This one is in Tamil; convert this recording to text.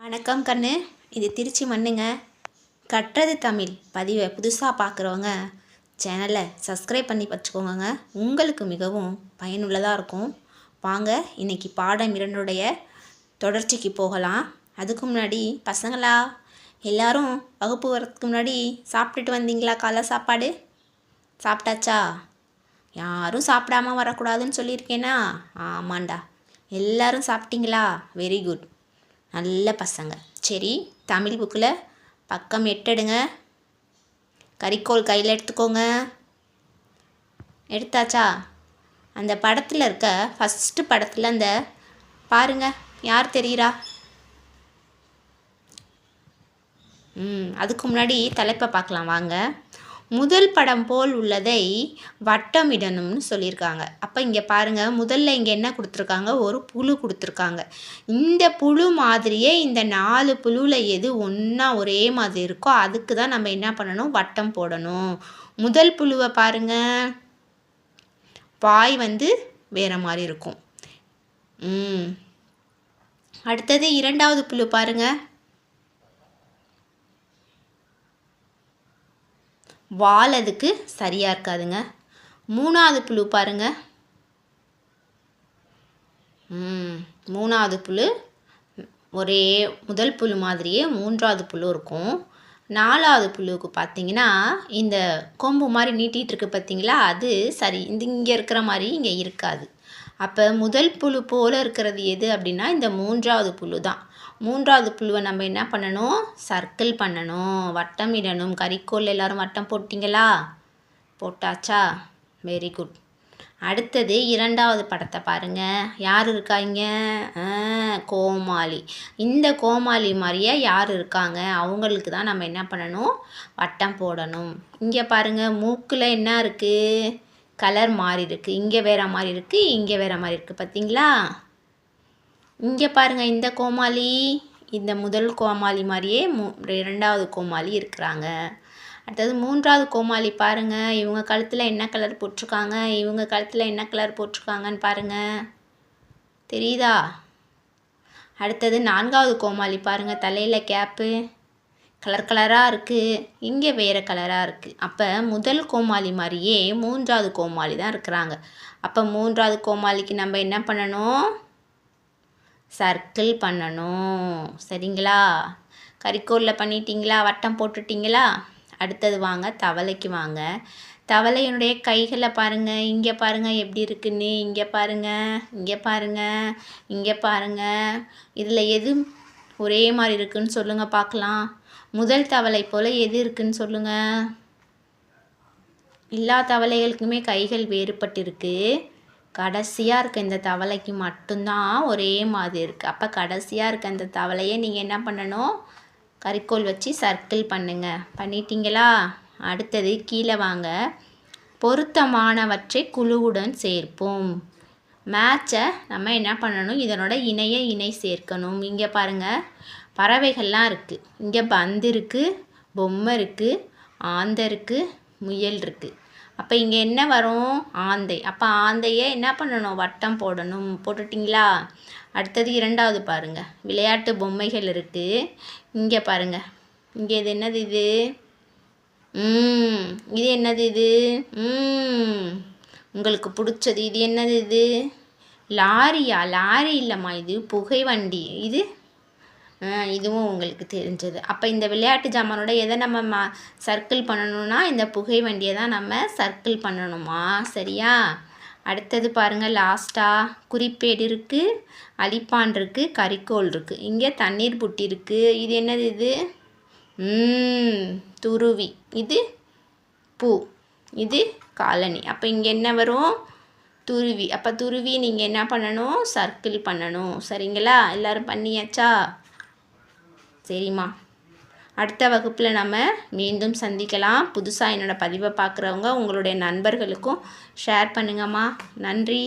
வணக்கம் கண்ணு. இது திருச்சி மண்ணுங்க. கற்றது தமிழ் பதிவை புதுசாக பார்க்குறவங்க சேனலை சப்ஸ்கிரைப் பண்ணி வச்சுக்கோங்க உங்களுக்கு மிகவும் பயனுள்ளதாக இருக்கும். வாங்க இன்னைக்கு பாடம் இரண்டுடைய தொடர்ச்சிக்கு போகலாம். அதுக்கு முன்னாடி பசங்களா எல்லாரும் வகுப்பு வரதுக்கு முன்னாடி சாப்பிட்டுட்டு வந்தீங்களா? காலை சாப்பாடு? சாப்பிட்டாச்சா? யாரும் சாப்பிடாம வரக்கூடாதுன்னு சொல்லியிருக்கேனா? ஆமாண்டா. எல்லாரும் சாப்பிட்டீங்களா? வெரி குட் நல்ல பசங்க. சரி தமிழ் புக்கில் பக்கம் எட்டெடுங்க. கரிக்கோல் கையில் எடுத்துக்கோங்க. எடுத்தாச்சா? அந்த படத்தில் இருக்க ஃபஸ்ட்டு படத்தில் அந்த பாருங்க யார் தெரிகிறா ம் அதுக்கு முன்னாடி தலைப்பை பார்க்கலாம் வாங்க. முதல் படம் போல் உள்ளதை வட்டமிடணும்னு சொல்லியிருக்காங்க. அப்போ இங்கே பாருங்கள் முதல்ல இங்கே என்ன கொடுத்துருக்காங்க? ஒரு புழு கொடுத்துருக்காங்க. இந்த புழு மாதிரியே இந்த நாலு புழுவில் எது ஒன்றா ஒரே மாதிரி இருக்கோ அதுக்கு தான் நம்ம என்ன பண்ணணும்? வட்டம் போடணும். முதல் புழுவை பாருங்கள் வாய் வந்து வேறு மாதிரி இருக்கும். அடுத்தது இரண்டாவது புழு பாருங்கள் வால் அதுக்கு சரியாக இருக்காதுங்க. மூணாவது புழு பாருங்க. மூணாவது புழு. ஒரே முதல் புழு மாதிரியே மூன்றாவது புழு இருக்கும். நாலாவது புழுவுக்கு பார்த்தீங்கன்னா இந்த கொம்பு மாதிரி நீட்டிகிட்டு இருக்கு பார்த்தீங்களா அது சரி இந்த இங்கே இருக்கிற மாதிரி இங்கே இருக்காது. அப்போ முதல் புழு போல் இருக்கிறது எது அப்படின்னா இந்த மூன்றாவது புழு தான் மூன்றாவது புழுவை நம்ம என்ன பண்ணணும்? சர்க்கிள் பண்ணணும். வட்டம் இடணும். கறிக்கோள் எல்லோரும் வட்டம் போட்டிங்களா? போட்டாச்சா? வெரி குட் அடுத்தது இரண்டாவது படத்தை பாருங்கள் யார் இருக்காங்க? கோமாளி. இந்த கோமாளி மாதிரியே யார் இருக்காங்க? அவங்களுக்கு தான் நம்ம என்ன பண்ணணும்? வட்டம் போடணும். இங்கே பாருங்கள் மூக்கில் என்ன இருக்குது கலர் மாறி இருக்குது இங்கே வேறு மாதிரி இருக்குது இங்கே வேறு மாதிரி இருக்குது பார்த்தீங்களா? இங்கே பாருங்கள் இந்த கோமாளி இந்த முதல் கோமாளி மாதிரியே மூ இரண்டாவது கோமாளி இருக்கிறாங்க. அடுத்தது மூன்றாவது கோமாளி பாருங்கள் இவங்க கழுத்தில் என்ன கலர் போட்டிருக்காங்க இவங்க கழுத்தில் என்ன கலர் போட்டிருக்காங்கன்னு பாருங்கள் தெரியுதா? அடுத்தது நான்காவது கோமாளி பாருங்கள் தலையில் கேப்பு. கலர் கலராக இருக்குது இங்கே வேறு கலராக இருக்குது அப்போ முதல் கோமாளி மாதிரியே மூன்றாவது கோமாளி தான் இருக்கிறாங்க. அப்போ மூன்றாவது கோமாளிக்கு நம்ம என்ன பண்ணணும்? சர்க்கிள் பண்ணணும். சரிங்களா? கறிக்கோரில் பண்ணிட்டீங்களா? வட்டம் போட்டுட்டிங்களா? அடுத்தது வாங்க தவளைக்கு வாங்க. தவளையினுடைய கைகளை பாருங்கள் இங்கே பாருங்கள் எப்படி இருக்குன்னு. இங்கே பாருங்கள் இங்கே பாருங்கள் இங்கே பாருங்கள் இதில் எது ஒரே மாதிரி இருக்குன்னு சொல்லுங்கள் பார்க்கலாம். முதல் தவளை போல் எது இருக்குன்னு சொல்லுங்கள் எல்லா தவளைகளுக்குமே கைகள் வேறுபட்டிருக்கு. கடைசியாக இருக்க இந்த தவளைக்கு மட்டும்தான் ஒரே மாதிரி இருக்குது அப்போ கடைசியாக இருக்க அந்த தவளையை நீங்கள் என்ன பண்ணணும்? கறிக்கோள் வச்சு சர்க்கிள் பண்ணுங்கள் பண்ணிட்டீங்களா? அடுத்தது கீழே வாங்க. பொருத்தமானவற்றை குழுவுடன் சேர்ப்போம். மேட்சை நம்ம என்ன பண்ணணும்? இதனோட இணைய இணை சேர்க்கணும். இங்கே பாருங்கள் பறவைகள்லாம் இருக்குது இங்கே பந்து இருக்குது பொம்மை இருக்குது ஆந்த இருக்குது முயல் இருக்குது அப்போ இங்கே என்ன வரும்? ஆந்தை. அப்போ ஆந்தையை என்ன பண்ணணும்? வட்டம் போடணும். போட்டுட்டிங்களா? அடுத்தது இரண்டாவது பாருங்கள் விளையாட்டு பொம்மைகள் இருக்குது இங்கே பாருங்கள் இங்கே இது என்னது இது? இது என்னது இது? உங்களுக்கு பிடிச்சது இது என்னது இது? லாரியா? லாரி இல்லைம்மா இது. புகை வண்டி. இது? இதுவும் உங்களுக்கு தெரிஞ்சது. அப்போ இந்த விளையாட்டு ஜாமானோட எதை நம்ம மா சர்க்கிள் பண்ணணும்னா இந்த புகை வண்டியை தான் நம்ம சர்க்கிள் பண்ணணுமா? சரியா? அடுத்தது பாருங்கள் லாஸ்ட்டாக குறிப்பேடு இருக்குது அழிப்பான் இருக்குது கறிக்கோள் இருக்குது இங்கே தண்ணீர் புட்டி இருக்குது இது என்னது இது? துருவி. இது பூ. இது காலனி. அப்போ இங்கே என்ன வரும்? துருவி. அப்போ துருவி நீங்கள் என்ன பண்ணணும்? சர்க்கிள் பண்ணணும். சரிங்களா? எல்லோரும் பண்ணியாச்சா? சரிம்மா. அடுத்த வகுப்பில் நம்ம மீண்டும் சந்திக்கலாம். புதுசாக என்னோடய பதிவை பார்க்குறவங்க உங்களுடைய நண்பர்களுக்கும் ஷேர் பண்ணுங்கம்மா. நன்றி.